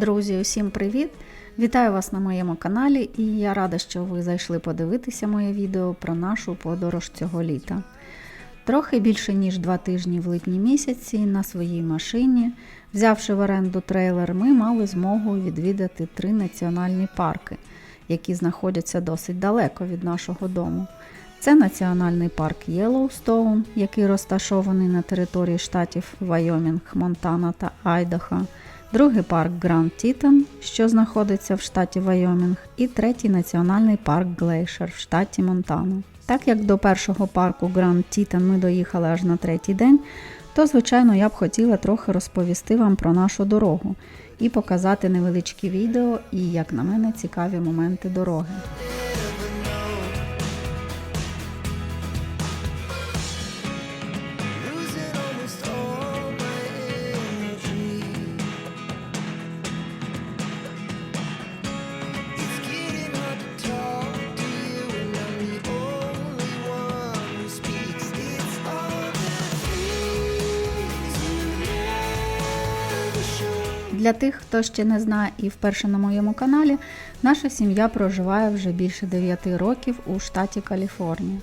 Друзі, усім привіт! Вітаю вас на моєму каналі і я рада, що ви зайшли подивитися моє відео про нашу подорож цього літа. Трохи більше ніж два тижні в липні місяці на своїй машині, взявши в оренду трейлер, ми мали змогу відвідати три національні парки, які знаходяться досить далеко від нашого дому. Це національний парк Єлоустоун, який розташований на території штатів Вайомінг, Монтана та Айдахо. Другий парк Гранд Тітон, що знаходиться в штаті Вайомінг, і третій національний парк Глейшер в штаті Монтана. Так як до першого парку Гранд Тітон ми доїхали аж на третій день, то звичайно я б хотіла трохи розповісти вам про нашу дорогу і показати невеличкі відео і, як на мене, цікаві моменти дороги. Для тих, хто ще не знає і вперше на моєму каналі, наша сім'я проживає вже більше 9 років у штаті Каліфорнія.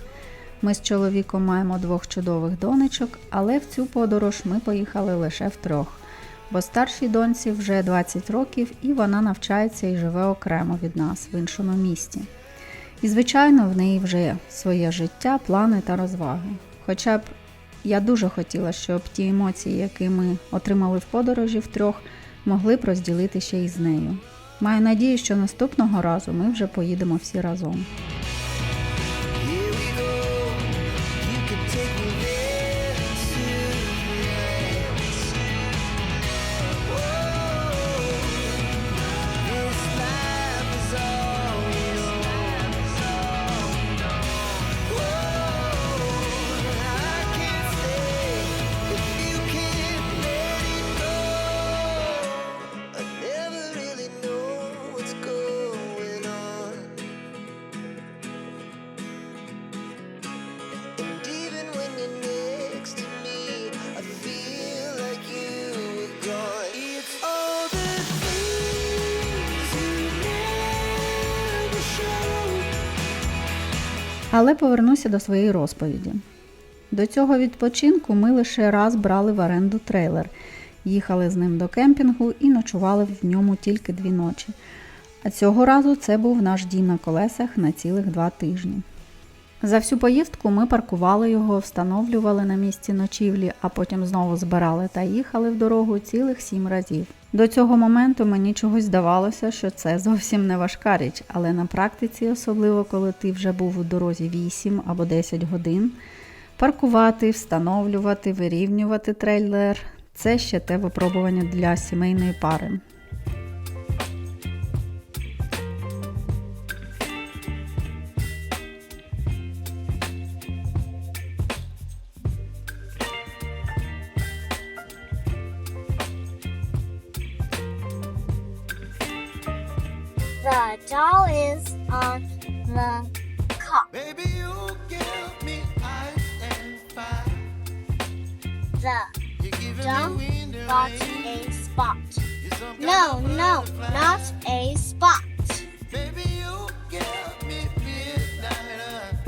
Ми з чоловіком маємо двох чудових донечок, але в цю подорож ми поїхали лише втрьох, бо старшій доньці вже 20 років і вона навчається і живе окремо від нас в іншому місті. І, звичайно, в неї вже своє життя, плани та розваги. Хоча б я дуже хотіла, щоб ті емоції, які ми отримали в подорожі втрьох, могли б розділити ще й з нею. Маю надію, що наступного разу ми вже поїдемо всі разом. Але повернуся до своєї розповіді. До цього відпочинку ми лише раз брали в оренду трейлер, їхали з ним до кемпінгу і ночували в ньому тільки дві ночі. А цього разу це був наш дім на колесах на цілих два тижні. За всю поїздку ми паркували його, встановлювали на місці ночівлі, а потім знову збирали та їхали в дорогу цілих сім разів. До цього моменту мені чогось здавалося, що це зовсім не важка річ, але на практиці, особливо коли ти вже був у дорозі 8 або 10 годин, паркувати, встановлювати, вирівнювати трейлер це ще те випробування для сімейної пари. doll is on the cup. Baby, you give me ice and fire. The doll got a spot. No, no, not a spot. Baby, you give me midnight.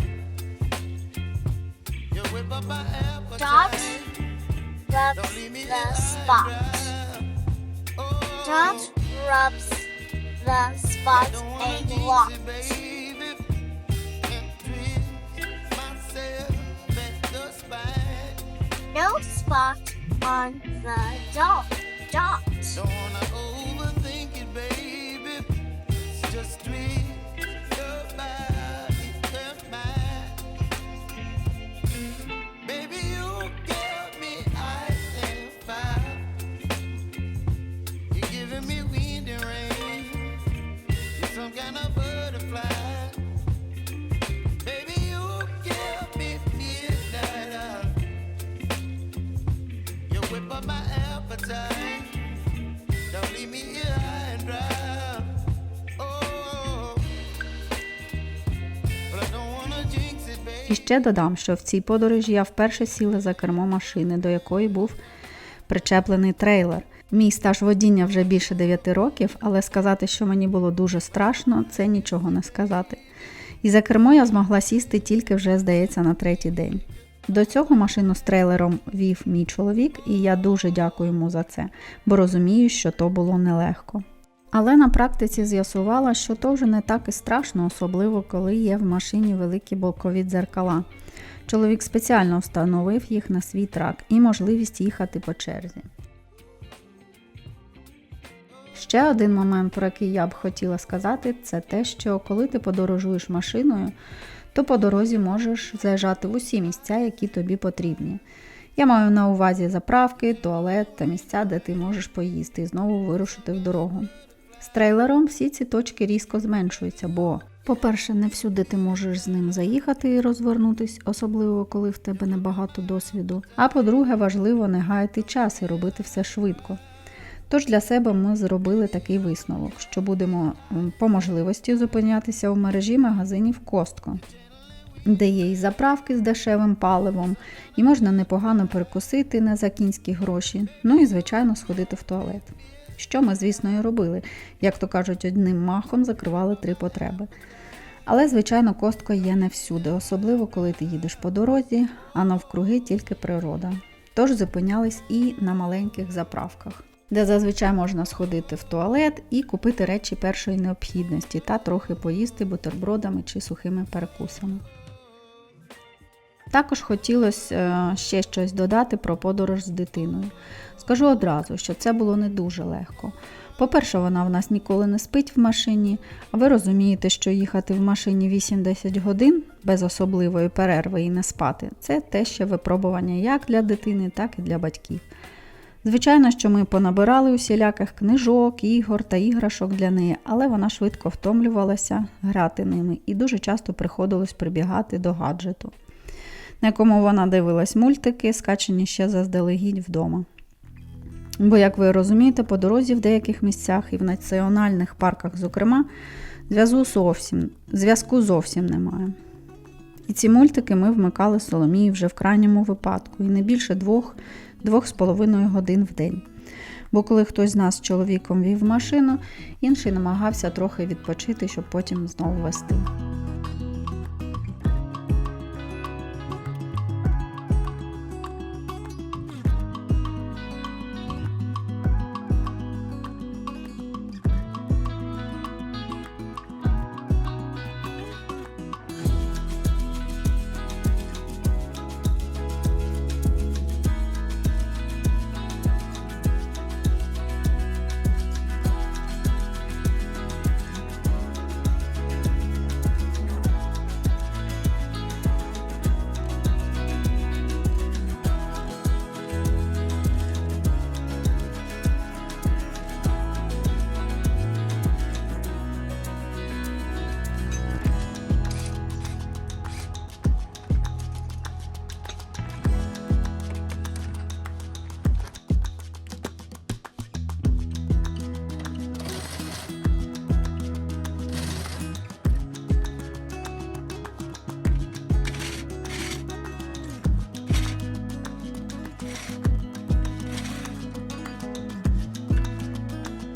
Dot oh. rubs the spot. Dot rubs the spot bought and locked. No spot on the dot. dot. І ще додам, що в цій подорожі я вперше сіла за кермо машини, до якої був причеплений трейлер. Мій стаж водіння вже більше 9 років, але сказати, що мені було дуже страшно, це нічого не сказати. І за кермо я змогла сісти тільки вже, здається, на третій день. До цього машину з трейлером вів мій чоловік, і я дуже дякую йому за це, бо розумію, що то було нелегко. Але на практиці з'ясувала, що то вже не так і страшно, особливо коли є в машині великі бокові дзеркала. Чоловік спеціально встановив їх на свій трак і можливість їхати по черзі. Ще один момент, про який я б хотіла сказати, це те, що коли ти подорожуєш машиною, то по дорозі можеш заїжджати в усі місця, які тобі потрібні. Я маю на увазі заправки, туалет та місця, де ти можеш поїсти і знову вирушити в дорогу. З трейлером всі ці точки різко зменшуються, бо, по-перше, не всюди ти можеш з ним заїхати і розвернутись, особливо коли в тебе небагато досвіду. А по-друге, важливо не гаяти час і робити все швидко. Тож для себе ми зробили такий висновок, що будемо по можливості зупинятися у мережі магазинів Костко, де є і заправки з дешевим паливом, і можна непогано перекусити не за кінські гроші, ну і, звичайно, сходити в туалет. Що ми, звісно, і робили, як то кажуть, одним махом закривали три потреби. Але, звичайно, костко є не всюди, особливо коли ти їдеш по дорозі, а навкруги тільки природа. Тож зупинялись і на маленьких заправках, де зазвичай можна сходити в туалет і купити речі першої необхідності та трохи поїсти бутербродами чи сухими перекусами. Також хотілося е, ще щось додати про подорож з дитиною. Скажу одразу, що це було не дуже легко. По-перше, вона в нас ніколи не спить в машині, а ви розумієте, що їхати в машині 8-10 годин без особливої перерви і не спати це те ще випробування як для дитини, так і для батьків. Звичайно, що ми понабирали усіляких книжок, ігор та іграшок для неї, але вона швидко втомлювалася грати ними і дуже часто приходилось прибігати до гаджету, на якому вона дивилась мультики, скачені ще заздалегідь вдома. Бо, як ви розумієте, по дорозі в деяких місцях і в національних парках, зокрема, зв'язку зовсім, зв'язку зовсім немає. І ці мультики ми вмикали Соломії вже в крайньому випадку, і не більше двох, двох з половиною годин в день. Бо коли хтось з нас з чоловіком вів машину, інший намагався трохи відпочити, щоб потім знову вести.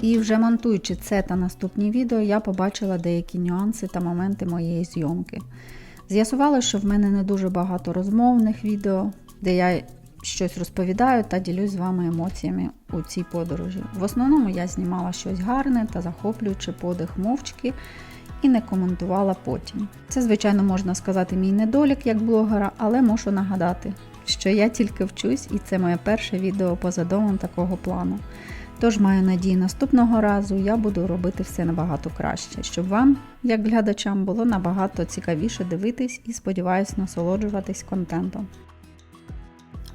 І вже монтуючи це та наступні відео, я побачила деякі нюанси та моменти моєї зйомки. З'ясувала, що в мене не дуже багато розмовних відео, де я щось розповідаю та ділюсь з вами емоціями у цій подорожі. В основному я знімала щось гарне та захоплюючи подих мовчки і не коментувала потім. Це, звичайно, можна сказати, мій недолік як блогера, але мушу нагадати, що я тільки вчусь, і це моє перше відео поза домом такого плану. Тож маю надію, наступного разу я буду робити все набагато краще, щоб вам, як глядачам, було набагато цікавіше дивитись і сподіваюсь насолоджуватись контентом.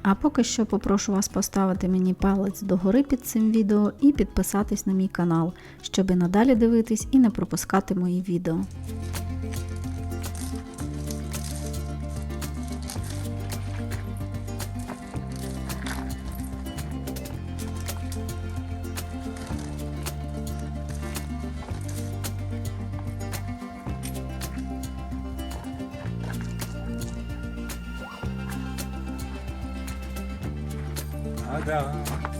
А поки що попрошу вас поставити мені палець догори під цим відео і підписатись на мій канал, щоб надалі дивитись і не пропускати мої відео. Sagrada